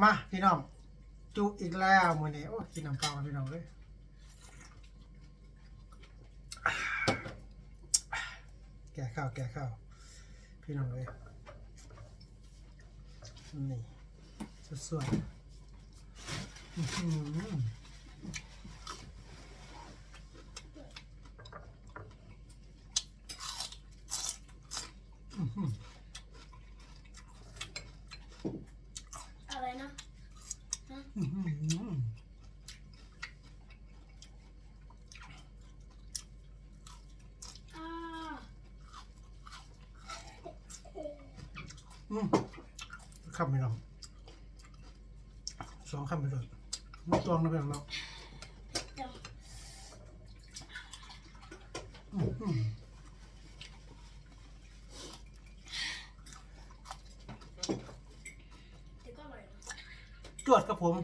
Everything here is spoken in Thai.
มาพี่น้อง จุอีกแล้วมือนี้โอ้กินน้ำเปล่าพี่น้องเลยแก่ข้าวแก่ข้าวพี่น้องเลยนี่สวยๆอื้อหือ อะไรนะ อื้อหือ อ่า อืม คำไม่ลองสองคำไปเลยไม่ต้องนะเพื่อนเราเดี๋ยว อื้อหือ เดี๋ยวดครับผม